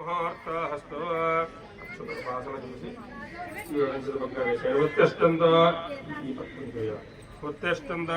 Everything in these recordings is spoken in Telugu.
ముహూర్తహస్తో అక్షతోపాసన చేసి ఈ రెండు పక్క ఉత్తిష్టంతో ఉత్తిష్టంతో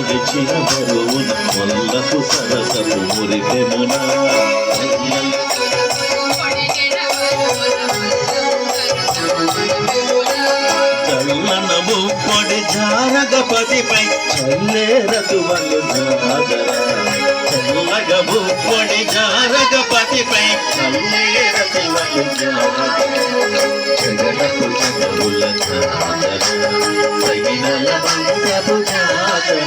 కురుములు బరువున కొల్లకు సరసపు మురిపెమున చల్లన ముప్పొడి జారగపతిపై చల్లేరతువలు జాగర చల్లగ ముప్పొడి జారగపతిపై చల్లేరతువలు జగడపు జగముల జాగర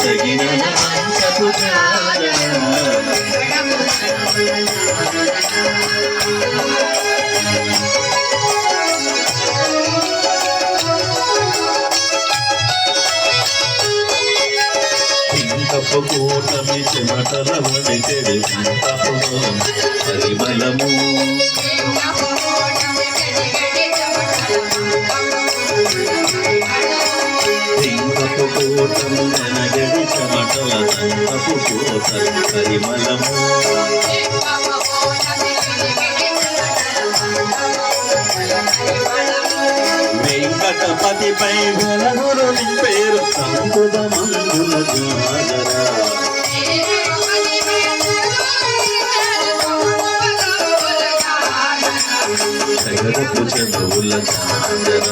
తగిన మంచపు జాగరా ఇంకపు కూటమి చెమటల వడికెడు సింతపు పరిమళము. పరిమళము వెంకటపతిపై వెలగురు నింపేరు సంకుద మందుల జాగరా ఆ నవ్వుల జాజర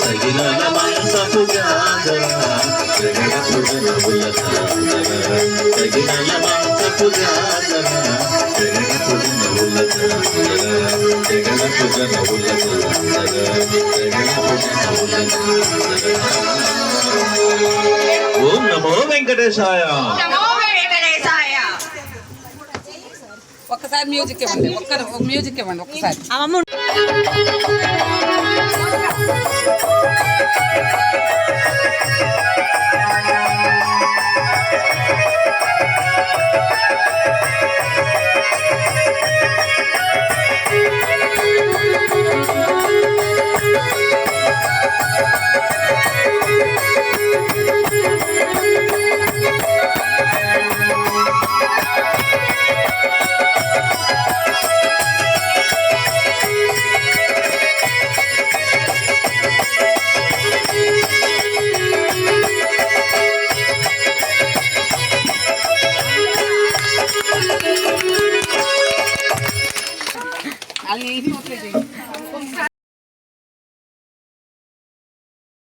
సగిలల మంచపు జాజర జగడపుగ నవ్వుల జాజర సగిలల మంచపు జాజర జగడపుగ నవ్వుల జాజర జగడపుగ నవ్వుల జాజర జగడపుగ నవ్వుల జాజర ఓం నమో వెంకటేశాయ ఒక్కసారి మ్యూజిక్ ఇవ్వండి ఒక్క మ్యూజిక్ ఇవ్వండి ఒక్కసారి